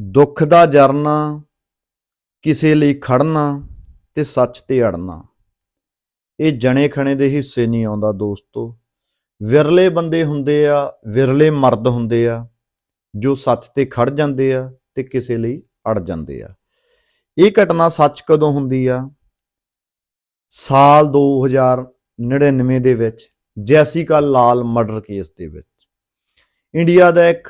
ਦੁੱਖ ਦਾ ਜਰਨਾ, ਕਿਸੇ ਲਈ ਖੜਨਾ ਤੇ ਸੱਚ ਤੇ ਅੜਨਾ। ਇਹ ਜਣੇ ਖਣੇ ਦੇ ਹਿੱਸੇ ਨਹੀਂ ਆਉਂਦਾ ਦੋਸਤੋ। ਵਿਰਲੇ ਬੰਦੇ ਹੁੰਦੇ ਆ, ਵਿਰਲੇ ਮਰਦ ਹੁੰਦੇ ਆ, ਜੋ ਸੱਚ ਤੇ ਖੜ ਜਾਂਦੇ ਆ ਤੇ ਕਿਸੇ ਲਈ ਅੜ ਜਾਂਦੇ ਆ। ਇਹ ਘਟਨਾ ਸੱਚ ਕਦੋਂ ਹੁੰਦੀ ਆ? ਸਾਲ 2099 ਦੇ ਵਿੱਚ ਜੈਸਿਕਾ ਲਾਲ ਮਰਡਰ ਕੇਸ ਦੇ ਵਿੱਚ। ਇੰਡੀਆ ਦਾ ਇੱਕ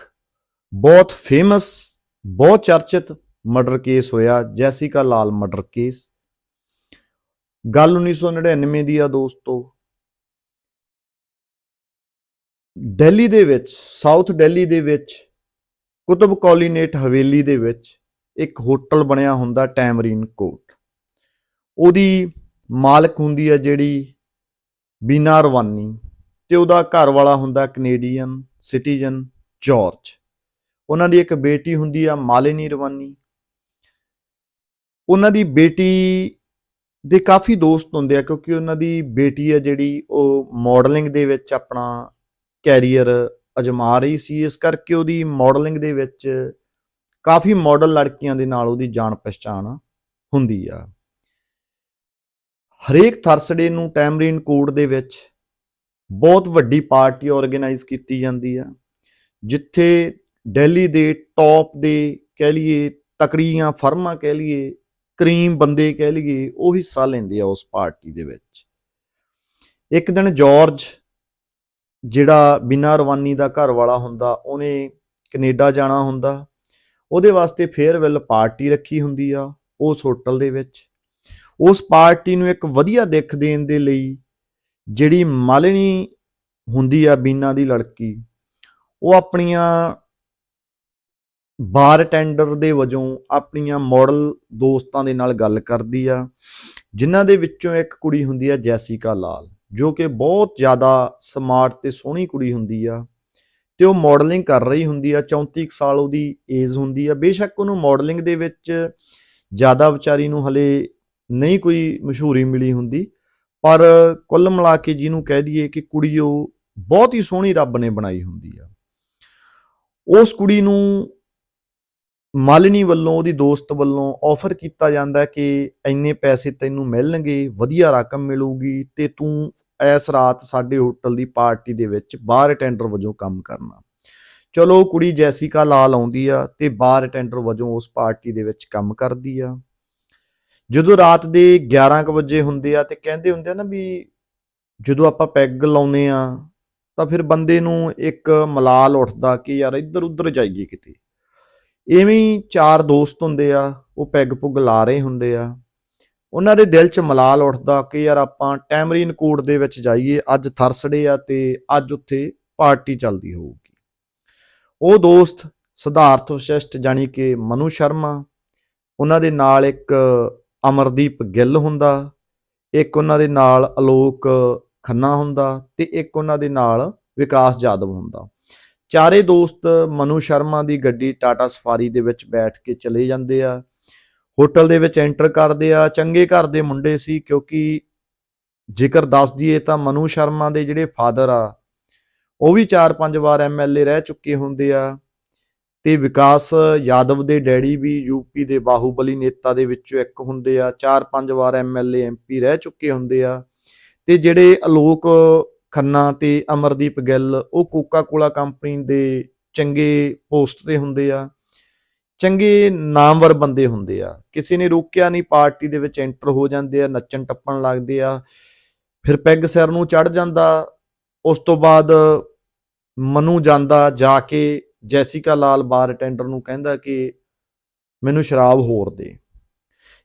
ਬਹੁਤ ਫੇਮਸ ਬਹੁਤ ਚਰਚਿਤ ਮਰਡਰ ਕੇਸ ਹੋਇਆ, ਜੈਸਿਕਾ ਲਾਲ ਮਰਡਰ ਕੇਸ। ਗੱਲ 1999 ਦੀ ਆ ਦੋਸਤੋ। ਦਿੱਲੀ ਦੇ ਵਿੱਚ, ਸਾਊਥ ਦਿੱਲੀ ਦੇ ਵਿੱਚ, ਕੁਤਬ ਕੋਲੀਨੇਟ ਹਵੇਲੀ ਦੇ ਵਿੱਚ ਇੱਕ ਹੋਟਲ ਬਣਿਆ ਹੁੰਦਾ, ਟੈਮਰੀਨ ਕੋਟ ਉਹਦੀ ਮਾਲਕ ਹੁੰਦੀ ਹੈ ਜਿਹੜੀ ਬੀਨਾ ਰਵਾਨੀ ਤੇ ਉਹਦਾ ਘਰ ਵਾਲਾ ਹੁੰਦਾ ਕੈਨੇਡੀਅਨ ਸਿਟੀਜ਼ਨ ਜਾਰਜ। ਉਹਨਾਂ ਦੀ ਇੱਕ ਬੇਟੀ ਹੁੰਦੀ ਆ ਮਾਲਿਨੀ ਰਵਾਨੀ ਉਹਨਾਂ ਦੀ ਬੇਟੀ ਦੇ ਕਾਫੀ ਦੋਸਤ ਹੁੰਦੇ ਆ ਕਿਉਂਕਿ ਉਹਨਾਂ ਦੀ ਬੇਟੀ ਹੈ ਜਿਹੜੀ ਉਹ ਮਾਡਲਿੰਗ ਦੇ ਵਿੱਚ ਆਪਣਾ ਕੈਰੀਅਰ ਅਜਮਾ ਰਹੀ ਸੀ। ਇਸ ਕਰਕੇ ਉਹਦੀ ਮਾਡਲਿੰਗ ਦੇ ਵਿੱਚ ਕਾਫੀ ਮਾਡਲ ਲੜਕੀਆਂ ਦੇ ਨਾਲ ਉਹਦੀ ਜਾਣ ਪਛਾਣ ਹੁੰਦੀ ਆ। ਹਰੇਕ ਥਰਸਡੇ ਨੂੰ ਟੈਮਰੀਨ ਕੋਡ ਦੇ ਵਿੱਚ ਬਹੁਤ ਵੱਡੀ ਪਾਰਟੀ ਆਰਗੇਨਾਈਜ਼ ਕੀਤੀ ਜਾਂਦੀ ਆ, ਜਿੱਥੇ ਦਿੱਲੀ ਦੇ ਟੌਪ ਦੇ ਕਹਿ ਲਈਏ, ਤਕੜੀਆਂ ਫਰਮਾਂ ਕਹਿ ਲਈਏ, ਕਰੀਮ ਬੰਦੇ ਕਹਿ ਲਈਏ, ਉਹ ਹਿੱਸਾ ਲੈਂਦੇ ਆ ਉਸ ਪਾਰਟੀ ਦੇ ਵਿੱਚ। ਇੱਕ ਦਿਨ ਜਾਰਜ ਜਿਹੜਾ ਬਿਨਾਂ ਰਵਾਨੀ ਦਾ ਘਰ ਵਾਲਾ ਹੁੰਦਾ, ਉਹਨੇ ਕੈਨੇਡਾ ਜਾਣਾ ਹੁੰਦਾ। ਉਹਦੇ ਵਾਸਤੇ ਫੇਅਰਵੈਲ ਪਾਰਟੀ ਰੱਖੀ ਹੁੰਦੀ ਆ ਉਸ ਹੋਟਲ ਦੇ ਵਿੱਚ। ਉਸ ਪਾਰਟੀ ਨੂੰ ਇੱਕ ਵਧੀਆ ਦਿੱਖ ਦੇਣ ਦੇ ਲਈ ਜਿਹੜੀ ਮਾਲਿਨੀ ਹੁੰਦੀ ਆ ਬੀਨਾ ਦੀ ਲੜਕੀ, ਉਹ ਆਪਣੀਆਂ ਬਾਰ ਟੈਂਡਰ ਦੇ ਵਜੋਂ ਆਪਣੀਆਂ ਮਾਡਲ ਦੋਸਤਾਂ ਦੇ ਨਾਲ ਗੱਲ ਕਰਦੀ ਆ, ਜਿਨ੍ਹਾਂ ਦੇ ਵਿੱਚੋਂ ਇੱਕ ਕੁੜੀ ਹੁੰਦੀ ਆ ਜੈਸਿਕਾ ਲਾਲ, ਜੋ ਕਿ ਬਹੁਤ ਜ਼ਿਆਦਾ ਸਮਾਰਟ ਤੇ ਸੋਹਣੀ ਕੁੜੀ ਹੁੰਦੀ ਆ ਤੇ ਉਹ ਮਾਡਲਿੰਗ ਕਰ ਰਹੀ ਹੁੰਦੀ ਆ 34 ਕੁ ਸਾਲ ਉਹਦੀ ਏਜ ਹੁੰਦੀ ਆ। ਬੇਸ਼ੱਕ ਉਹਨੂੰ ਮਾਡਲਿੰਗ ਦੇ ਵਿੱਚ ਜ਼ਿਆਦਾ ਵਿਚਾਰੀ ਨੂੰ ਹਲੇ ਨਹੀਂ ਕੋਈ ਮਸ਼ਹੂਰੀ ਮਿਲੀ ਹੁੰਦੀ, ਪਰ ਕੁੱਲ ਮਿਲਾ ਕੇ ਜਿਹਨੂੰ ਕਹਿ ਦਈਏ ਕਿ ਕੁੜੀ ਉਹ ਬਹੁਤ ਹੀ ਸੋਹਣੀ ਰੱਬ ਨੇ ਬਣਾਈ ਹੁੰਦੀ ਆ। ਉਸ ਕੁੜੀ ਨੂੰ ਮਾਲਿਨੀ ਵੱਲੋਂ, ਉਹਦੀ ਦੋਸਤ ਵੱਲੋਂ ਆਫਰ ਕੀਤਾ ਜਾਂਦਾ ਹੈ ਕਿ ਇੰਨੇ ਪੈਸੇ ਤੈਨੂੰ ਮਿਲਣਗੇ, ਵਧੀਆ ਰਕਮ ਮਿਲੂਗੀ ਤੇ ਤੂੰ ਇਸ ਰਾਤ ਸਾਡੇ ਹੋਟਲ ਦੀ ਪਾਰਟੀ ਦੇ ਵਿੱਚ ਬਾਰ ਅਟੈਂਡਰ ਵਜੋਂ ਕੰਮ ਕਰਨਾ। ਚਲੋ ਕੁੜੀ ਜੈਸਿਕਾ ਲਾਲ ਆਉਂਦੀ ਆ ਤੇ ਬਾਰ ਅਟੈਂਡਰ ਵਜੋਂ ਉਸ ਪਾਰਟੀ ਦੇ ਵਿੱਚ ਕੰਮ ਕਰਦੀ ਆ। ਜਦੋਂ ਰਾਤ ਦੇ 11 ਕੁ ਵਜੇ ਹੁੰਦੇ ਆ ਤੇ ਕਹਿੰਦੇ ਹੁੰਦੇ ਆ ਨਾ ਵੀ ਜਦੋਂ ਆਪਾਂ ਪੈਗ ਲਾਉਨੇ ਆ ਤਾਂ ਫਿਰ ਬੰਦੇ ਨੂੰ ਇੱਕ ਮਲਾਲ ਉੱਠਦਾ ਕਿ ਯਾਰ ਇੱਧਰ ਉੱਧਰ ਜਾਈਏ ਕਿਤੇ। ਐਵੇਂ ਹੀ ਚਾਰ ਦੋਸਤ ਹੁੰਦੇ ਆ, ਉਹ ਪੈਗ ਪੁੱਗ ਲਾ ਰਹੇ ਹੁੰਦੇ ਆ। ਉਹਨਾਂ ਦੇ ਦਿਲ 'ਚ ਮਲਾਲ ਉੱਠਦਾ ਕਿ ਯਾਰ ਆਪਾਂ ਟੈਮਰੀਨ ਕੋਟ ਦੇ ਵਿੱਚ ਜਾਈਏ, ਅੱਜ ਥਰਸਡੇ ਆ ਤੇ ਅੱਜ ਉੱਥੇ ਪਾਰਟੀ ਚੱਲਦੀ ਹੋਊਗੀ। ਉਹ ਦੋਸਤ ਸਿਧਾਰਥ ਵਸ਼ਿਸ਼ਟ ਜਾਨੀ ਕਿ ਮਨੂ ਸ਼ਰਮਾ, ਉਹਨਾਂ ਦੇ ਨਾਲ ਇੱਕ ਅਮਰਦੀਪ ਗਿੱਲ ਹੁੰਦਾ, ਇੱਕ ਉਹਨਾਂ ਦੇ ਨਾਲ ਅਲੋਕ ਖੰਨਾ ਹੁੰਦਾ ਤੇ ਇੱਕ ਉਹਨਾਂ ਦੇ ਨਾਲ ਵਿਕਾਸ ਜਾਦਵ ਹੁੰਦਾ। ਚਾਰੇ ਦੋਸਤ ਮਨੂ ਸ਼ਰਮਾ ਦੀ ਗੱਡੀ ਟਾਟਾ ਸਫਾਰੀ ਦੇ ਵਿੱਚ ਬੈਠ ਕੇ ਚਲੇ ਜਾਂਦੇ ਆ। ਹੋਟਲ ਦੇ ਵਿੱਚ ਐਂਟਰ ਕਰਦੇ ਆ। ਚੰਗੇ ਘਰ ਦੇ ਮੁੰਡੇ ਸੀ ਕਿਉਂਕਿ ਜੇਕਰ ਦੱਸ ਦਈਏ ਤਾਂ ਮਨੂ ਸ਼ਰਮਾ ਦੇ ਜਿਹੜੇ ਫਾਦਰ ਆ, ਉਹ ਵੀ 4-5 ਵਾਰ ਐਮਐਲਏ ਰਹਿ ਚੁੱਕੇ ਹੁੰਦੇ ਆ ਤੇ ਵਿਕਾਸ ਯਾਦਵ ਦੇ ਡੈਡੀ ਵੀ ਯੂਪੀ ਦੇ ਬਾਹੂਬਲੀ ਨੇਤਾ ਦੇ ਵਿੱਚੋਂ ਇੱਕ ਹੁੰਦੇ ਆ। 4-5 ਵਾਰ ਐਮਐਲਏ ਐਮਪੀ ਰਹਿ ਚੁੱਕੇ ਹੁੰਦੇ ਆ ਤੇ ਜਿਹੜੇ ਅਲੋਕ ਖੰਨਾ ਤੇ ਅਮਰਦੀਪ ਗਿੱਲ, ਉਹ ਕੋਕਾ ਕੋਲਾ ਕੰਪਨੀ ਦੇ ਚੰਗੇ ਪੋਸਟ ਤੇ ਹੁੰਦੇ ਆ, ਚੰਗੇ ਨਾਮਵਰ ਬੰਦੇ ਹੁੰਦੇ ਆ। ਕਿਸੇ ਨੇ ਰੋਕਿਆ ਨਹੀਂ, ਪਾਰਟੀ ਦੇ ਵਿੱਚ ਐਂਟਰ ਹੋ ਜਾਂਦੇ ਆ, ਨੱਚਣ ਟੱਪਣ ਲੱਗਦੇ ਆ, ਫਿਰ ਪੈਗ ਸਿਰ ਨੂੰ ਚੜ ਜਾਂਦਾ, ਉਸ ਤੋਂ ਬਾਅਦ ਮਨੂ ਜਾਂਦਾ ਜਾ ਕੇ ਜੈਸਿਕਾ ਲਾਲ ਬਾਰ ਅਟੈਂਡਰ ਨੂੰ ਕਹਿੰਦਾ ਕਿ ਮੈਨੂੰ ਸ਼ਰਾਬ ਹੋਰ ਦੇ।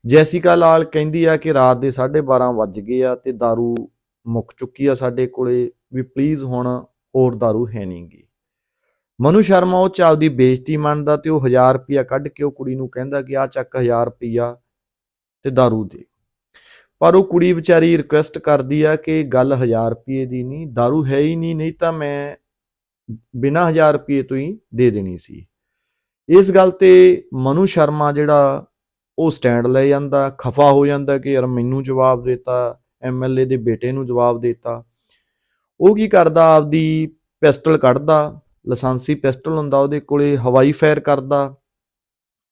ਜੈਸਿਕਾ ਲਾਲ ਕਹਿੰਦੀ ਆ ਕਿ ਰਾਤ ਦੇ 12:30 ਵੱਜ ਗਏ ਆ ਤੇ दारू ਮੁੱਕ ਚੁੱਕੀ ਆ ਸਾਡੇ ਕੋਲੇ ਵੀ ਪਲੀਜ਼ ਹੁਣ ਹੋਰ दारू ਹੈ ਨਹੀਂਗੀ ਮਨੂ ਸ਼ਰਮਾ ਉਹ ਚ ਆਪਦੀ ਬੇਇੱਜ਼ਤੀ ਮੰਨਦਾ ਤੇ ਉਹ 1000 ਰੁਪਿਆ ਕੱਢ ਕੇ ਉਹ ਕੁੜੀ ਨੂੰ ਕਹਿੰਦਾ ਕਿ ਆ ਚੱਕ 1000 ਰੁਪਿਆ ਤੇ दारू ਦੇ ਪਰ ਉਹ ਕੁੜੀ ਵਿਚਾਰੀ ਰਿਕੁਐਸਟ ਕਰਦੀ ਆ ਕਿ ਗੱਲ 1000 ਰੁਪਏ ਦੀ ਨਹੀਂ दारू ਹੈ ਹੀ ਨਹੀਂ ਨਹੀਂ ਤਾਂ ਮੈਂ ਬਿਨਾ 1000 ਰੁਪਏ ਤੋਂ ਹੀ ਦੇ ਦੇਣੀ ਸੀ ਇਸ ਗੱਲ ਤੇ ਮਨੂ ਸ਼ਰਮਾ ਜਿਹੜਾ ਉਹ ਸਟੈਂਡ ਲੈ ਜਾਂਦਾ ਖਫਾ ਹੋ ਜਾਂਦਾ ਕਿ ਯਾਰ ਮੈਨੂੰ ਜਵਾਬ ਦਿੱਤਾ ਐਮਐਲਏ ਦੇ ਬੇਟੇ ਨੂੰ ਜਵਾਬ ਦਿੱਤਾ ਉਹ ਕੀ ਕਰਦਾ ਆਪਦੀ ਪਿਸਟਲ ਕੱਢਦਾ ਲਾਇਸੈਂਸੀ ਪਿਸਟਲ ਹੁੰਦਾ ਉਹਦੇ ਕੋਲੇ ਹਵਾਈ ਫਾਇਰ ਕਰਦਾ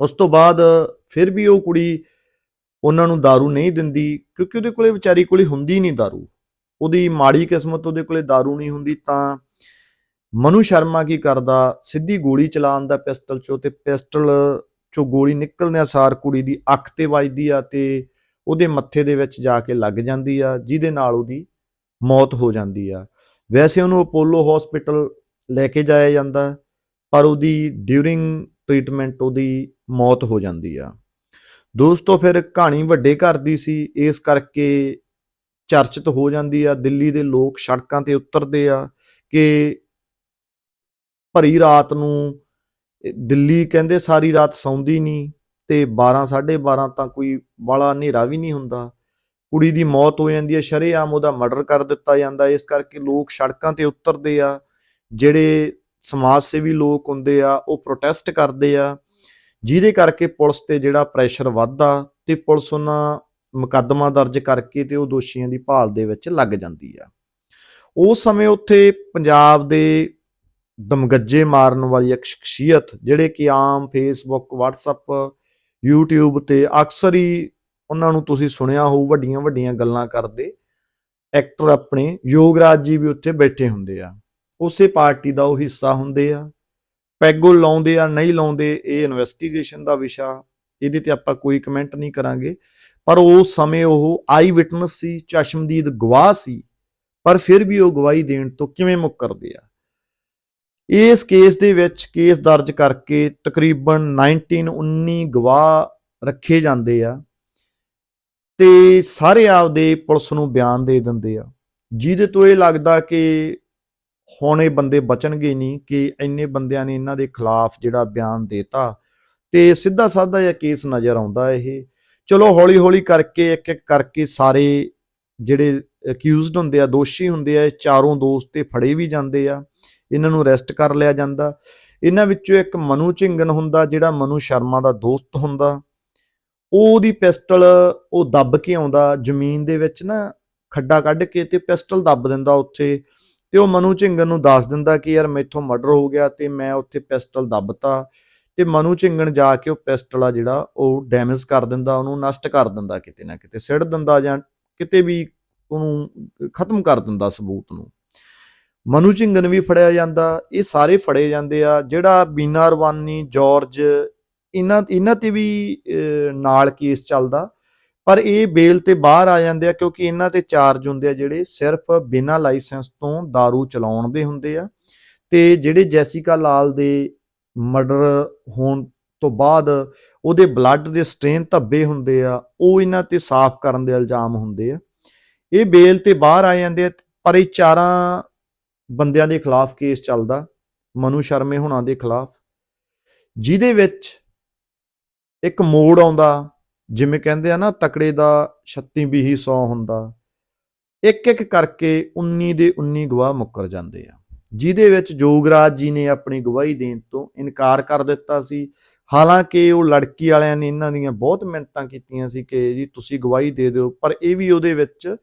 ਉਸ ਤੋਂ ਬਾਅਦ ਫਿਰ ਵੀ ਉਹ ਕੁੜੀ ਉਹਨਾਂ ਨੂੰ दारू ਨਹੀਂ ਦਿੰਦੀ ਕਿਉਂਕਿ ਉਹਦੇ ਕੋਲੇ ਵਿਚਾਰੀ ਕੋਲੇ ਹੁੰਦੀ ਨਹੀਂ दारू ਉਹਦੀ ਮਾੜੀ ਕਿਸਮਤ ਉਹਦੇ ਕੋਲੇ दारू ਨਹੀਂ ਹੁੰਦੀ ਤਾਂ ਮਨੂ ਸ਼ਰਮਾ ਕੀ ਕਰਦਾ ਸਿੱਧੀ ਗੋਲੀ ਚਲਾਉਣ ਦਾ ਪਿਸਟਲ ਚੋਂ ਤੇ ਪਿਸਟਲ ਚੋਂ ਗੋਲੀ ਨਿਕਲਦਿਆਂ ਸਾਰ ਕੁੜੀ ਦੀ ਅੱਖ ਤੇ ਵੱਜਦੀ ਆ ਤੇ ਉਹਦੇ ਮੱਥੇ ਦੇ ਵਿੱਚ ਜਾ ਕੇ ਲੱਗ ਜਾਂਦੀ ਆ, ਜਿਹਦੇ ਨਾਲ ਉਹਦੀ ਮੌਤ ਹੋ ਜਾਂਦੀ ਆ। ਵੈਸੇ ਉਹਨੂੰ ਅਪੋਲੋ ਹਸਪੀਟਲ ਲੈ ਕੇ ਜਾਇਆ ਜਾਂਦਾ, ਪਰ ਉਹਦੀ ਡਿਊਰਿੰਗ ਟ੍ਰੀਟਮੈਂਟ ਉਹਦੀ ਮੌਤ ਹੋ ਜਾਂਦੀ ਆ। ਦੋਸਤੋ, ਫਿਰ ਕਹਾਣੀ ਵੱਡੇ ਘਰ ਦੀ ਸੀ, ਇਸ ਕਰਕੇ ਚਰਚਿਤ ਹੋ ਜਾਂਦੀ ਆ। ਦਿੱਲੀ ਦੇ ਲੋਕ ਸੜਕਾਂ ਤੇ ਉਤਰਦੇ ਆ ਕਿ ਭਰੀ ਰਾਤ ਨੂੰ ਦਿੱਲੀ ਕਹਿੰਦੇ ਸਾਰੀ ਰਾਤ ਸੌਂਦੀ ਨਹੀਂ ਤੇ 12 12:30 ਤਾਂ ਕੋਈ ਬਾਲਾ ਹਨੇਰਾ ਵੀ ਨਹੀਂ ਹੁੰਦਾ। ਕੁੜੀ ਦੀ ਮੌਤ ਹੋ ਜਾਂਦੀ ਹੈ, ਸ਼ਰੇਆਮ ਉਹਦਾ ਮਰਡਰ ਕਰ ਦਿੱਤਾ ਜਾਂਦਾ। ਇਸ ਕਰਕੇ ਲੋਕ ਸੜਕਾਂ ਤੇ ਉਤਰਦੇ ਆ। ਜਿਹੜੇ ਸਮਾਜ ਸੇਵੀ ਲੋਕ ਹੁੰਦੇ ਆ, ਉਹ ਪ੍ਰੋਟੈਸਟ ਕਰਦੇ ਆ। ਜਿਹਦੇ ਕਰਕੇ ਪੁਲਿਸ ਤੇ ਜਿਹੜਾ ਪ੍ਰੈਸ਼ਰ ਵੱਧਦਾ ਤੇ ਪੁਲਿਸ ਉਹਨਾਂ ਮੁਕੱਦਮਾ ਦਰਜ ਕਰਕੇ ਤੇ ਉਹ ਦੋਸ਼ੀਆਂ ਦੀ ਭਾਲ ਦੇ ਵਿੱਚ ਲੱਗ ਜਾਂਦੀ ਆ। ਉਸ ਸਮੇਂ ਉੱਥੇ ਪੰਜਾਬ ਦੇ ਦਮਗੱਜੇ ਮਾਰਨ ਵਾਲੀ ਇੱਕ ਸ਼ਖਸੀਅਤ, ਜਿਹੜੇ ਕਿ ਆਮ ਫੇਸਬੁੱਕ WhatsApp YouTube ਤੇ ਅਕਸਰ ਹੀ ਉਹਨਾਂ ਨੂੰ ਤੁਸੀਂ ਸੁਣਿਆ ਹੋਊ, ਵੱਡੀਆਂ ਵੱਡੀਆਂ ਗੱਲਾਂ ਕਰਦੇ। ਐਕਟਰ ਆਪਣੇ ਯੋਗਰਾਜ ਜੀ ਵੀ ਉੱਥੇ ਬੈਠੇ ਹੁੰਦੇ ਆ। ਉਸੇ ਪਾਰਟੀ ਦਾ ਉਹ ਹਿੱਸਾ ਹੁੰਦੇ ਆ। ਪੈਗੋ ਲਾਉਂਦੇ ਆ, ਨਹੀਂ ਲਾਉਂਦੇ, ਇਹ ਇਨਵੈਸਟੀਗੇਸ਼ਨ ਦਾ ਵਿਸ਼ਾ। ਇਹਦੇ ਤੇ ਆਪਾਂ ਕੋਈ ਕਮੈਂਟ ਨਹੀਂ ਕਰਾਂਗੇ। ਪਰ ਉਸ ਸਮੇਂ ਉਹ ਆਈ ਵਿਟਨਸ ਸੀ, ਚਸ਼ਮਦੀਦ ਗਵਾਹ ਸੀ। ਪਰ ਫਿਰ ਵੀ ਉਹ ਗਵਾਹੀ ਦੇਣ ਤੋਂ ਕਿਵੇਂ ਮੁੱਕਰਦੇ ਆ? ਇਸ ਕੇਸ ਦੇ ਵਿੱਚ ਕੇਸ ਦਰਜ ਕਰਕੇ ਤਕਰੀਬਨ 19 19 ਗਵਾਹ ਰੱਖੇ ਜਾਂਦੇ ਆ ਤੇ ਸਾਰੇ ਆਪਦੇ ਪੁਲਿਸ ਨੂੰ ਬਿਆਨ ਦੇ ਦਿੰਦੇ ਆ। ਜਿਹਦੇ ਤੋਂ ਇਹ ਲੱਗਦਾ ਕਿ ਹੁਣ ਇਹ ਬੰਦੇ ਬਚਣਗੇ ਨਹੀਂ, ਕਿ ਇੰਨੇ ਬੰਦਿਆਂ ਨੇ ਇਹਨਾਂ ਦੇ ਖਿਲਾਫ ਜਿਹੜਾ ਬਿਆਨ ਦੇਤਾ ਤੇ ਸਿੱਧਾ ਸਾਦਾ ਜਿਹਾ ਕੇਸ ਨਜ਼ਰ ਆਉਂਦਾ ਇਹ। ਚਲੋ ਹੌਲੀ ਹੌਲੀ ਕਰਕੇ ਇੱਕ ਇੱਕ ਕਰਕੇ ਸਾਰੇ ਜਿਹੜੇ ਅਕਿਊਜ਼ਡ ਹੁੰਦੇ ਆ, ਦੋਸ਼ੀ ਹੁੰਦੇ ਆ ਚਾਰੋਂ ਦੋਸਤ ਤੇ ਫੜੇ ਵੀ ਜਾਂਦੇ ਆ। ਇਹਨਾਂ ਨੂੰ ਅਰੈਸਟ ਕਰ ਲਿਆ ਜਾਂਦਾ। ਇਹਨਾਂ ਵਿੱਚੋਂ ਇੱਕ ਮਨੂ ਝਿੰਗਨ ਹੁੰਦਾ, ਜਿਹੜਾ ਮਨੂ ਸ਼ਰਮਾ ਦਾ ਦੋਸਤ ਹੁੰਦਾ। ਉਹ ਉਹਦੀ ਪਿਸਟਲ ਉਹ ਦੱਬ ਕੇ ਆਉਂਦਾ, ਜ਼ਮੀਨ ਦੇ ਵਿੱਚ ਨਾ ਖੱਡਾ ਕੱਢ ਕੇ ਤੇ ਪਿਸਟਲ ਦੱਬ ਦਿੰਦਾ ਉੱਥੇ। ਤੇ ਉਹ ਮਨੂ ਝਿੰਗਨ ਨੂੰ ਦੱਸ ਦਿੰਦਾ ਕਿ ਯਾਰ ਮੈਥੋਂ ਮਰਡਰ ਹੋ ਗਿਆ ਤੇ ਮੈਂ ਉੱਥੇ ਪਿਸਟਲ ਦੱਬਤਾ। ਤੇ ਮਨੂ ਝਿੰਗਣ ਜਾ ਕੇ ਉਹ ਪਿਸਟਲ ਆ ਜਿਹੜਾ ਉਹ ਡੈਮੇਜ ਕਰ ਦਿੰਦਾ, ਉਹਨੂੰ ਨਸ਼ਟ ਕਰ ਦਿੰਦਾ ਕਿਤੇ ਨਾ ਕਿਤੇ ਸਿੜ ਦਿੰਦਾ ਜਾਂ ਕਿਤੇ ਵੀ ਉਹਨੂੰ ਖਤਮ ਕਰ ਦਿੰਦਾ ਸਬੂਤ ਨੂੰ। ਮਨੂ ਝਿੰਗਨ ਵੀ ਫੜਿਆ ਜਾਂਦਾ, ਇਹ ਸਾਰੇ ਫੜੇ ਜਾਂਦੇ ਆ, ਜਿਹੜਾ ਬੀਨਾ ਰਵਾਨੀ, ਜਾਰਜ, ਇਹਨਾਂ ਇਹਨਾਂ ਤੇ ਵੀ ਨਾਲ ਕੇਸ ਚੱਲਦਾ। ਪਰ ਇਹ ਬੇਲ ਤੇ ਬਾਹਰ ਆ ਜਾਂਦੇ ਆ ਕਿਉਂਕਿ ਇਹਨਾਂ ਤੇ ਚਾਰਜ ਹੁੰਦੇ ਆ ਜਿਹੜੇ ਸਿਰਫ ਬਿਨਾਂ ਲਾਇਸੈਂਸ ਤੋਂ दारू ਚਲਾਉਣ ਦੇ ਹੁੰਦੇ ਆ। ਤੇ ਜਿਹੜੇ ਜੈਸਿਕਾ ਲਾਲ ਦੇ ਮਰਡਰ ਹੋਣ ਤੋਂ ਬਾਅਦ ਉਹਦੇ ਬਲੱਡ ਦੇ ਸਟ੍ਰੇਨ ਧੱਬੇ ਹੁੰਦੇ ਆ, ਉਹ ਇਹਨਾਂ ਤੇ ਸਾਫ਼ ਕਰਨ ਦੇ ਇਲਜ਼ਾਮ ਹੁੰਦੇ ਆ। ਇਹ ਬੇਲ ਤੇ ਬਾਹਰ ਆ ਜਾਂਦੇ ਆ, ਪਰ ਇਹ ਚਾਰਾਂ ਬੰਦਿਆਂ ਦੇ ਖਿਲਾਫ ਕੇਸ ਚੱਲਦਾ, ਮਨੂ ਸ਼ਰਮੇ ਹੁਣਾਂ ਦੇ ਖਿਲਾਫ, ਜਿਹਦੇ ਵਿੱਚ ਇੱਕ ਮੋੜ ਆਉਂਦਾ, ਜਿਵੇਂ ਕਹਿੰਦੇ ਆ ਨਾ, ਤਕੜੇ ਦਾ 36 ਵੀਹੀ 100 ਹੁੰਦਾ, ਇੱਕ ਇੱਕ ਕਰਕੇ 19 ਦੇ 19 ਗਵਾਹ ਮੁੱਕਰ ਜਾਂਦੇ ਆ। ਜਿਹਦੇ ਵਿੱਚ ਜੋਗਰਾਜ ਜੀ ਨੇ ਆਪਣੀ ਗਵਾਹੀ ਦੇਣ ਤੋਂ ਇਨਕਾਰ ਕਰ ਦਿੱਤਾ ਸੀ। ਹਾਲਾਂਕਿ ਉਹ ਲੜਕੀ ਵਾਲਿਆਂ ਨੇ ਇਹਨਾਂ ਦੀਆਂ ਬਹੁਤ ਮਿੰਨਤਾਂ ਕੀਤੀਆਂ ਸੀ ਕਿ ਜੀ ਤੁਸੀਂ ਗਵਾਹੀ ਦੇ ਦਿਓ, ਪਰ ਇਹ ਵੀ ਉਹਦੇ ਵਿੱਚ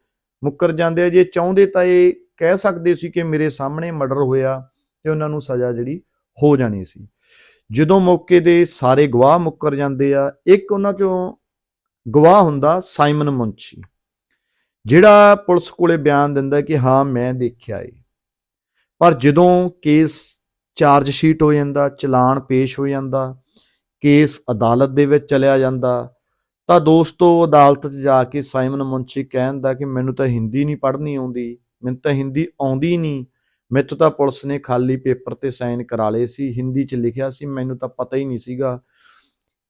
ਮੁੱਕਰ ਜਾਂਦੇ ਆ। ਜੇ ਚਾਹੁੰਦੇ ਤਾਂ ਇਹ ਕਹਿ ਸਕਦੇ ਸੀ ਕਿ ਮੇਰੇ ਸਾਹਮਣੇ ਮਰਡਰ ਹੋਇਆ ਤੇ ਉਹਨਾਂ ਨੂੰ ਸਜ਼ਾ ਜਿਹੜੀ ਹੋ ਜਾਣੀ ਸੀ। ਜਦੋਂ ਮੌਕੇ ਦੇ ਸਾਰੇ ਗਵਾਹ ਮੁੱਕਰ ਜਾਂਦੇ ਆ, ਇੱਕ ਉਹਨਾਂ ਚੋਂ ਗਵਾਹ ਹੁੰਦਾ ਸਾਈਮਨ ਮੁੰਚੀ ਜਿਹੜਾ ਪੁਲਿਸ ਕੋਲੇ ਬਿਆਨ ਦਿੰਦਾ ਕਿ ਹਾਂ, ਮੈਂ ਦੇਖਿਆ ਏ। ਪਰ ਜਦੋਂ ਕੇਸ ਚਾਰਜ ਸ਼ੀਟ ਹੋ ਜਾਂਦਾ, ਚਲਾਨ ਪੇਸ਼ ਹੋ ਜਾਂਦਾ, ਕੇਸ ਅਦਾਲਤ ਦੇ ਵਿੱਚ ਚਲਿਆ ਜਾਂਦਾ, ਤਾਂ ਦੋਸਤੋ ਅਦਾਲਤ 'ਚ ਜਾ ਕੇ ਸਾਈਮਨ ਮੁੰਚੀ ਕਹਿੰਦਾ ਕਿ ਮੈਨੂੰ ਤਾਂ ਹਿੰਦੀ ਨਹੀਂ ਪੜ੍ਹਨੀ ਆਉਂਦੀ ਮੈਨੂੰ ਤਾਂ ਹਿੰਦੀ ਆਉਂਦੀ ਨਹੀਂ। ਮੈਨੂੰ ਤਾਂ ਪੁਲਿਸ ਨੇ ਖਾਲੀ ਪੇਪਰ ਤੇ ਸਾਈਨ ਕਰਾ ਲਏ ਸੀ। ਹਿੰਦੀ 'ਚ ਲਿਖਿਆ ਸੀ, ਮੈਨੂੰ ਤਾਂ ਪਤਾ ਹੀ ਨਹੀਂ ਸੀਗਾ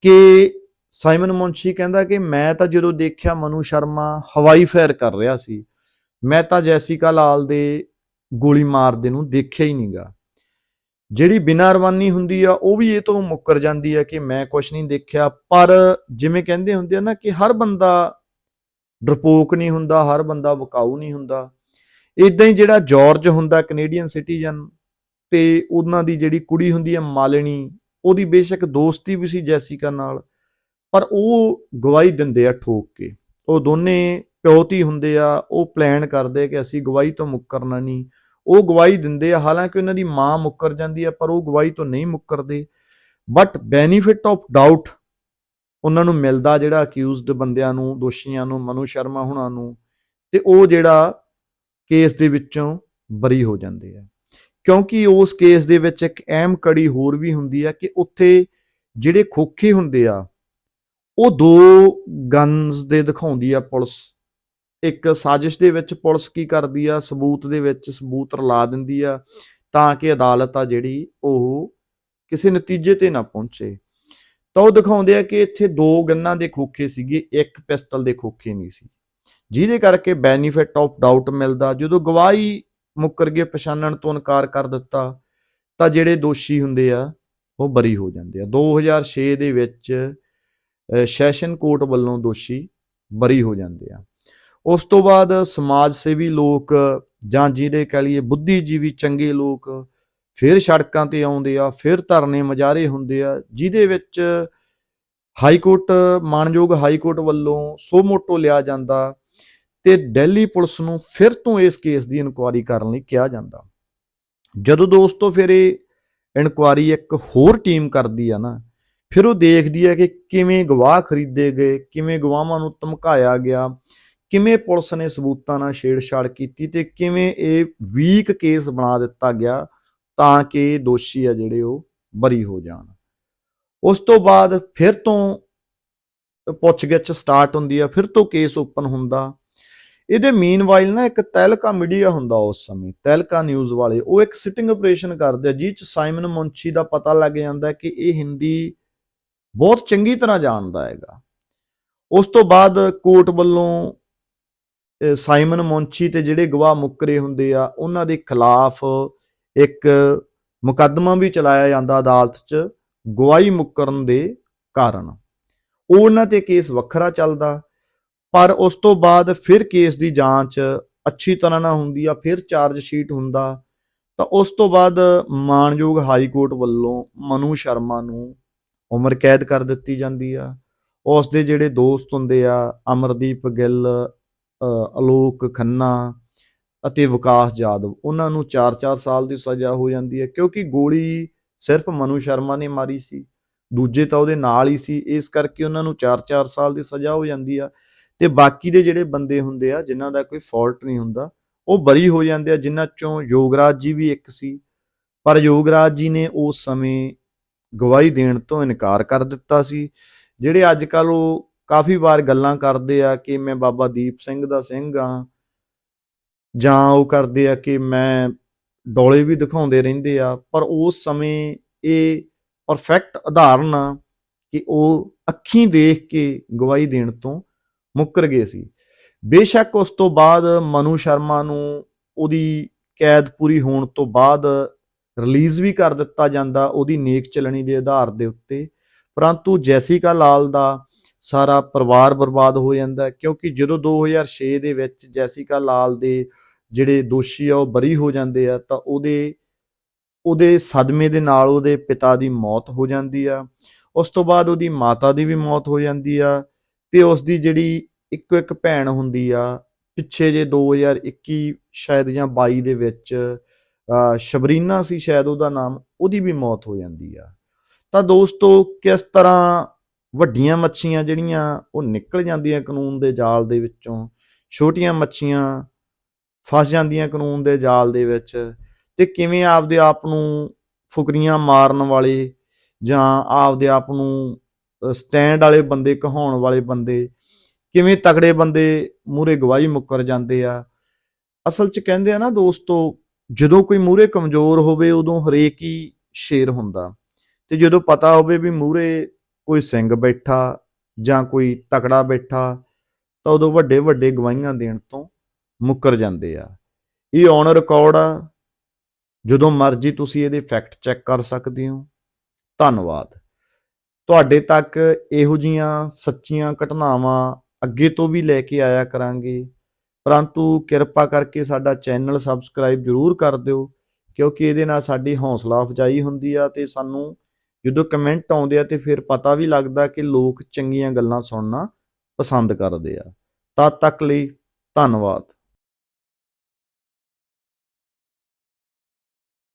ਕਿ ਸਾਈਮਨ ਮੁੰਸ਼ੀ ਕਹਿੰਦਾ ਕਿ ਮੈਂ ਤਾਂ ਜਦੋਂ ਦੇਖਿਆ ਮਨੂ ਸ਼ਰਮਾ ਹਵਾਈ ਫਾਇਰ ਕਰ ਰਿਹਾ ਸੀ, ਮੈਂ ਤਾਂ ਜੈਸਿਕਾ ਲਾਲ ਦੇ ਗੋਲੀ ਮਾਰਦੇ ਨੂੰ ਦੇਖਿਆ ਹੀ ਨਹੀਂਗਾ। ਜਿਹੜੀ ਬਿਨਾਂ ਰਵਾਨੀ ਹੁੰਦੀ ਆ, ਉਹ ਵੀ ਇਹ ਤੋਂ ਮੁੱਕਰ ਜਾਂਦੀ ਆ ਕਿ ਮੈਂ ਕੁਝ ਨਹੀਂ ਦੇਖਿਆ। ਪਰ ਜਿਵੇਂ ਕਹਿੰਦੇ ਹੁੰਦੇ ਆ ਨਾ ਕਿ ਹਰ ਬੰਦਾ ਡਰਪੋਕ ਨਹੀਂ ਹੁੰਦਾ, ਹਰ ਬੰਦਾ ਵਕਾਊ ਨਹੀਂ ਹੁੰਦਾ। ਇਦਾਂ ਹੀ ਜਿਹੜਾ ਜਾਰਜ ਹੁੰਦਾ ਕੈਨੇਡੀਅਨ ਸਿਟੀਜ਼ਨ ਤੇ ਉਹਨਾਂ ਦੀ ਜਿਹੜੀ ਕੁੜੀ ਹੁੰਦੀ ਆ ਮਾਲਿਨੀ, ਉਹਦੀ ਬੇਸ਼ੱਕ ਦੋਸਤੀ ਵੀ ਸੀ ਜੈਸਿਕਾ ਨਾਲ, ਪਰ ਉਹ ਗਵਾਹੀ ਦਿੰਦੇ ਆ ਠੋਕ ਕੇ। ਉਹ ਦੋਨੇ ਪਿਓਤੀ ਹੁੰਦੇ ਆ, ਉਹ ਪਲਾਨ ਕਰਦੇ ਕਿ ਅਸੀਂ ਗਵਾਹੀ ਤੋਂ ਮੁੱਕਰਨਾ ਨਹੀਂ। ਉਹ ਗਵਾਹੀ ਦਿੰਦੇ ਆ, ਹਾਲਾਂਕਿ ਉਹਨਾਂ ਦੀ ਮਾਂ ਮੁੱਕਰ ਜਾਂਦੀ ਆ, ਪਰ ਉਹ ਗਵਾਹੀ ਤੋਂ ਨਹੀਂ ਮੁੱਕਰਦੇ। ਬਟ ਬੈਨੀਫਿਟ ਆਫ ਡਾਊਟ ਉਹਨਾਂ ਨੂੰ ਮਿਲਦਾ ਜਿਹੜਾ ਅਕਿਊਜ਼ਡ ਬੰਦਿਆਂ ਨੂੰ, ਦੋਸ਼ੀਆਂ ਨੂੰ, ਮਨੂ ਸ਼ਰਮਾ ਹੁਣਾਂ ਨੂੰ। ਤੇ ਉਹ ਜਿਹੜਾ ਕੇਸ ਦੇ ਵਿੱਚੋਂ ਬਰੀ ਹੋ ਜਾਂਦੇ ਆ ਕਿਉਂਕਿ ਉਸ ਕੇਸ ਦੇ ਵਿੱਚ ਇੱਕ ਅਹਿਮ ਕੜੀ ਹੋਰ ਵੀ ਹੁੰਦੀ ਆ ਕਿ ਉੱਥੇ ਜਿਹੜੇ ਖੋਖੇ ਹੁੰਦੇ ਆ, ਉਹ ਦੋ ਗਨਸ ਦੇ ਦਿਖਾਉਂਦੀ ਆ ਪੁਲਿਸ। ਇੱਕ ਸਾਜ਼ਿਸ਼ ਦੇ ਵਿੱਚ ਪੁਲਿਸ ਕੀ ਕਰਦੀ ਆ, ਸਬੂਤ ਦੇ ਵਿੱਚ ਸਬੂਤ ਰਲਾ ਦਿੰਦੀ ਆ ਤਾਂ ਕਿ ਅਦਾਲਤ ਆ ਜਿਹੜੀ ਉਹ ਕਿਸੇ ਨਤੀਜੇ ਤੇ ਨਾ ਪਹੁੰਚੇ। ਤਾਂ ਉਹ ਦਿਖਾਉਂਦੇ ਆ ਕਿ ਇੱਥੇ ਦੋ ਗੰਨਾਂ ਦੇ ਖੋਖੇ ਸੀਗੇ, ਇੱਕ ਪਿਸਟਲ ਦੇ ਖੋਖੇ ਨਹੀਂ ਸੀ। ਜਿਹਦੇ ਕਰਕੇ ਬੈਨੀਫਿਟ ਆਫ ਡਾਊਟ ਮਿਲਦਾ। ਜਦੋਂ ਗਵਾਹੀ ਮੁੱਕਰ ਗਏ ਪਛਾਣਨ ਤੋਂ ਇਨਕਾਰ ਕਰ ਦਿੱਤਾ, ਤਾਂ ਜਿਹੜੇ ਦੋਸ਼ੀ ਹੁੰਦੇ ਆ, ਉਹ ਬਰੀ ਹੋ ਜਾਂਦੇ ਆ। 2006 ਦੇ ਵਿੱਚ ਸੈਸ਼ਨ ਕੋਰਟ ਵੱਲੋਂ ਦੋਸ਼ੀ ਬਰੀ ਹੋ ਜਾਂਦੇ ਆ। ਉਸ ਤੋਂ ਬਾਅਦ ਸਮਾਜ ਸੇਵੀ ਲੋਕ, ਜਾਂ ਜਿਹਦੇ ਕਹ ਲਈਏ ਬੁੱਧੀਜੀਵੀ ਚੰਗੇ ਲੋਕ, ਫਿਰ ਸੜਕਾਂ ਤੇ ਆਉਂਦੇ ਆ, ਫਿਰ ਧਰਨੇ ਮਜਾਰੇ ਹੁੰਦੇ ਆ, ਜਿਹਦੇ ਵਿੱਚ ਹਾਈ ਕੋਰਟ, ਮਾਨਯੋਗ ਹਾਈ ਕੋਰਟ ਵੱਲੋਂ ਸੋ ਮੋਟੋ ਲਿਆ ਜਾਂਦਾ। ਤੇ ਦਿੱਲੀ ਪੁਲਿਸ ਨੂੰ ਫਿਰ ਤੋਂ ਇਸ ਕੇਸ ਦੀ ਇਨਕੁਆਰੀ ਕਰਨ ਲਈ ਕਿਹਾ ਜਾਂਦਾ। ਜਦੋਂ ਦੋਸਤੋ ਫਿਰ ਇਹ ਇਨਕੁਆਰੀ ਇੱਕ ਹੋਰ ਟੀਮ ਕਰਦੀ ਆ ਨਾ, ਫਿਰ ਉਹ ਦੇਖਦੀ ਹੈ ਕਿ ਕਿਵੇਂ ਗਵਾਹ ਖਰੀਦੇ ਗਏ, ਕਿਵੇਂ ਗਵਾਹਾਂ ਨੂੰ ਧਮਕਾਇਆ ਗਿਆ, ਕਿਵੇਂ ਪੁਲਿਸ ਨੇ ਸਬੂਤਾਂ ਨਾਲ ਛੇੜਛਾੜ ਕੀਤੀ ਤੇ ਕਿਵੇਂ ਇਹ ਵੀਕ ਕੇਸ ਬਣਾ ਦਿੱਤਾ ਗਿਆ ਤਾਂ ਕਿ ਦੋਸ਼ੀ ਆ ਜਿਹੜੇ ਉਹ ਬਰੀ ਹੋ ਜਾਣ। ਉਸ ਤੋਂ ਬਾਅਦ ਫਿਰ ਤੋਂ ਪੁੱਛਗਿੱਛ ਸਟਾਰਟ ਹੁੰਦੀ ਆ, ਫਿਰ ਤੋਂ ਕੇਸ ਓਪਨ ਹੁੰਦਾ। ਇਹਦੇ ਮੀਨਵਾਈਲ ਨਾ ਇੱਕ ਤਹਿਲਕਾ ਮੀਡੀਆ ਹੁੰਦਾ ਉਸ ਸਮੇਂ ਤਹਿਲਕਾ ਨਿਊਜ਼ ਵਾਲੇ, ਉਹ ਇੱਕ ਸਿਟਿੰਗ ਆਪਰੇਸ਼ਨ ਕਰਦੇ ਆ ਜਿਹ ਚ ਸਾਈਮਨ ਮੁੰਸ਼ੀ ਦਾ ਪਤਾ ਲੱਗ ਜਾਂਦਾ ਕਿ ਇਹ ਹਿੰਦੀ ਬਹੁਤ ਚੰਗੀ ਤਰ੍ਹਾਂ ਜਾਣਦਾ ਹੈਗਾ। ਉਸ ਤੋਂ ਬਾਅਦ ਕੋਰਟ ਵੱਲੋਂ ਸਾਈਮਨ ਮੁੰਸ਼ੀ ਤੇ ਜਿਹੜੇ ਗਵਾਹ ਮੁੱਕਰੇ ਹੁੰਦੇ ਆ, ਉਹਨਾਂ ਦੇ ਖਿਲਾਫ ਇੱਕ ਮੁਕੱਦਮਾ ਵੀ ਚਲਾਇਆ ਜਾਂਦਾ ਅਦਾਲਤ 'ਚ ਗਵਾਹੀ ਮੁੱਕਰਨ ਦੇ ਕਾਰਨ। ਉਹ ਉਹਨਾਂ ਤੇ ਕੇਸ ਵੱਖਰਾ ਚੱਲਦਾ ਪਰ ਉਸ ਤੋਂ ਬਾਅਦ ਫਿਰ ਕੇਸ ਦੀ ਜਾਂਚ ਅੱਛੀ ਤਰ੍ਹਾਂ ਨਾਲ ਹੁੰਦੀ ਆ, ਫਿਰ ਚਾਰਜ ਸ਼ੀਟ ਹੁੰਦਾ। ਤਾਂ ਉਸ ਤੋਂ ਬਾਅਦ ਮਾਨਯੋਗ ਹਾਈ ਕੋਰਟ ਵੱਲੋਂ ਮਨੂ ਸ਼ਰਮਾ ਨੂੰ ਉਮਰ ਕੈਦ ਕਰ ਦਿੱਤੀ ਜਾਂਦੀ ਆ। ਉਸ ਦੇ ਜਿਹੜੇ ਦੋਸਤ ਹੁੰਦੇ ਆ, ਅਮਰਦੀਪ ਗਿੱਲ ਅਲੋਕ ਖੰਨਾ ਅਤੇ ਵਿਕਾਸ ਜਾਦਵ, ਉਹਨਾਂ ਨੂੰ 4-4 ਸਾਲ ਦੀ ਸਜ਼ਾ ਹੋ ਜਾਂਦੀ ਹੈ ਕਿਉਂਕਿ ਗੋਲੀ ਸਿਰਫ ਮਨੂ ਸ਼ਰਮਾ ਨੇ ਮਾਰੀ ਸੀ। ਦੂਜੇ ਤਾਂ ਉਹਦੇ ਨਾਲ ਹੀ ਸੀ, ਇਸ ਕਰਕੇ ਉਹਨਾਂ ਨੂੰ 4-4 ਸਾਲ ਦੀ ਸਜ਼ਾ ਹੋ ਜਾਂਦੀ ਆ। ਤੇ ਬਾਕੀ ਦੇ ਜਿਹੜੇ ਬੰਦੇ ਹੁੰਦੇ ਆ, ਜਿਨ੍ਹਾਂ ਦਾ ਕੋਈ ਫਾਲਟ ਨਹੀਂ ਹੁੰਦਾ, ਉਹ ਬਰੀ ਹੋ ਜਾਂਦੇ ਆ, ਜਿਨ੍ਹਾਂ ਚੋਂ ਯੋਗਰਾਜ ਜੀ ਵੀ ਇੱਕ ਸੀ। ਪਰ ਯੋਗਰਾਜ ਜੀ ਨੇ ਉਸ ਸਮੇਂ ਗਵਾਹੀ ਦੇਣ ਤੋਂ ਇਨਕਾਰ ਕਰ ਦਿੱਤਾ ਸੀ। ਜਿਹੜੇ ਅੱਜ ਕੱਲ ਉਹ ਕਾਫੀ ਵਾਰ ਗੱਲਾਂ ਕਰਦੇ ਆ ਕਿ ਮੈਂ ਬਾਬਾ ਦੀਪ ਸਿੰਘ ਦਾ ਸਿੰਘ ਆ ਜਾਂ ਉਹ ਕਰਦੇ ਆ ਕਿ ਮੈਂ ਡੋਲੇ ਵੀ ਦਿਖਾਉਂਦੇ ਰਹਿੰਦੇ ਆ, ਪਰ ਉਸ ਸਮੇਂ ਇਹ ਪਰਫੈਕਟ ਉਦਾਹਰਨ ਆ ਕਿ ਉਹ ਅੱਖੀਂ ਦੇਖ ਕੇ ਗਵਾਹੀ ਦੇਣ ਤੋਂ ਮੁੱਕਰ ਗਏ ਸੀ। ਬੇਸ਼ੱਕ ਉਸ ਤੋਂ ਬਾਅਦ ਮਨੂ ਸ਼ਰਮਾ ਨੂੰ ਉਹਦੀ ਕੈਦ ਪੂਰੀ ਹੋਣ ਤੋਂ ਬਾਅਦ ਰਿਲੀਜ਼ ਵੀ ਕਰ ਦਿੱਤਾ ਜਾਂਦਾ ਉਹਦੀ ਨੇਕ ਚਲਣੀ ਦੇ ਆਧਾਰ ਦੇ ਉੱਤੇ। ਪਰੰਤੂ ਜੈਸਿਕਾ ਲਾਲ ਦਾ ਸਾਰਾ ਪਰਿਵਾਰ ਬਰਬਾਦ ਹੋ ਜਾਂਦਾ ਕਿਉਂਕਿ ਜਦੋਂ 2006 ਦੇ ਵਿੱਚ ਜੈਸਿਕਾ ਲਾਲ ਦੇ ਜਿਹੜੇ ਦੋਸ਼ੀ ਆ ਉਹ ਬਰੀ ਹੋ ਜਾਂਦੇ ਆ ਤਾਂ ਉਹਦੇ ਉਹਦੇ ਸਦਮੇ ਦੇ ਨਾਲ ਉਹਦੇ ਪਿਤਾ ਦੀ ਮੌਤ ਹੋ ਜਾਂਦੀ ਆ। ਉਸ ਤੋਂ ਬਾਅਦ ਉਹਦੀ ਮਾਤਾ ਦੀ ਵੀ ਮੌਤ ਹੋ ਜਾਂਦੀ ਆ। ਤੇ ਉਸ ਦੀ ਜਿਹੜੀ ਇੱਕੋ ਇੱਕ ਭੈਣ ਹੁੰਦੀ ਆ, ਪਿੱਛੇ ਜੇ 2021 ਸ਼ਾਇਦ ਜਾਂ 22 ਦੇ ਵਿੱਚ ਸ਼ਬਰੀਨਾ ਸੀ ਸ਼ਾਇਦ ਉਹਦਾ ਨਾਮ, ਉਹਦੀ ਵੀ ਮੌਤ ਹੋ ਜਾਂਦੀ ਆ। ਤਾਂ ਦੋਸਤੋ, ਕਿਸ ਤਰ੍ਹਾਂ ਵੱਡੀਆਂ ਮੱਛੀਆਂ ਜਿਹੜੀਆਂ, ਉਹ ਨਿਕਲ ਜਾਂਦੀਆਂ ਕਾਨੂੰਨ ਦੇ ਜਾਲ ਦੇ ਵਿੱਚੋਂ, ਛੋਟੀਆਂ ਮੱਛੀਆਂ ਫਸ ਜਾਂਦੀਆਂ ਕਾਨੂੰਨ ਦੇ ਜਾਲ ਦੇ ਵਿੱਚ ਤੇ ਕਿਵੇਂ ਆਪਦੇ ਆਪ ਨੂੰ ਫੁਕਰੀਆਂ ਮਾਰਨ ਵਾਲੇ ਜਾਂ ਆਪਦੇ ਆਪ ਨੂੰ ਸਟੈਂਡ ਵਾਲੇ ਬੰਦੇ, ਕਹਾਉਣ ਵਾਲੇ ਬੰਦੇ, ਕਿਵੇਂ ਤਕੜੇ ਬੰਦੇ ਮੂਰੇ ਗਵਾਹੀ ਮੁੱਕਰ ਜਾਂਦੇ ਆ। ਅਸਲ 'ਚ ਕਹਿੰਦੇ ਆ ਨਾ ਦੋਸਤੋ, ਜਦੋਂ ਕੋਈ ਮੂਰੇ ਕਮਜ਼ੋਰ ਹੋਵੇ, ਉਦੋਂ ਹਰੇਕ ਹੀ ਸ਼ੇਰ ਹੁੰਦਾ। ਤੇ ਜਦੋਂ ਪਤਾ ਹੋਵੇ ਵੀ ਮੂਰੇ ਕੋਈ ਸਿੰਘ ਬੈਠਾ ਜਾਂ ਕੋਈ ਤਕੜਾ ਬੈਠਾ, ਤਾਂ ਉਦੋਂ ਵੱਡੇ ਵੱਡੇ ਗਵਾਹੀਆਂ ਦੇਣ ਤੋਂ ਮੁੱਕਰ ਜਾਂਦੇ ਆ। ਇਹ ਔਨ ਰਿਕਾਰਡ ਆ। ਜਦੋਂ ਮਰਜ਼ੀ ਤੁਸੀਂ ਇਹਦੇ ਫੈਕਟ ਚੈੱਕ ਕਰ ਸਕਦੇ ਹੋ। ਧੰਨਵਾਦ। ਤੁਹਾਡੇ ਤੱਕ ਇਹੋ ਜੀਆਂ ਸੱਚੀਆਂ ਘਟਨਾਵਾਂ ਅੱਗੇ ਤੋਂ ਵੀ ਲੈ ਕੇ ਆਇਆ ਕਰਾਂਗੇ। ਪਰੰਤੂ ਕਿਰਪਾ ਕਰਕੇ ਸਾਡਾ ਚੈਨਲ ਸਬਸਕ੍ਰਾਈਬ ਜ਼ਰੂਰ ਕਰ ਦਿਓ, ਕਿਉਂਕਿ ਇਹਦੇ ਨਾਲ ਸਾਡੀ ਹੌਸਲਾ ਅਫਜਾਈ ਹੁੰਦੀ ਆ ਤੇ ਸਾਨੂੰ ਜਦੋਂ ਕਮੈਂਟ ਆਉਂਦੇ ਆ ਤੇ ਫਿਰ ਪਤਾ ਵੀ ਲੱਗਦਾ ਕਿ ਲੋਕ ਚੰਗੀਆਂ ਗੱਲਾਂ ਸੁਣਨਾ ਪਸੰਦ ਕਰਦੇ ਆ। ਤਦ ਤੱਕ ਲਈ ਧੰਨਵਾਦ।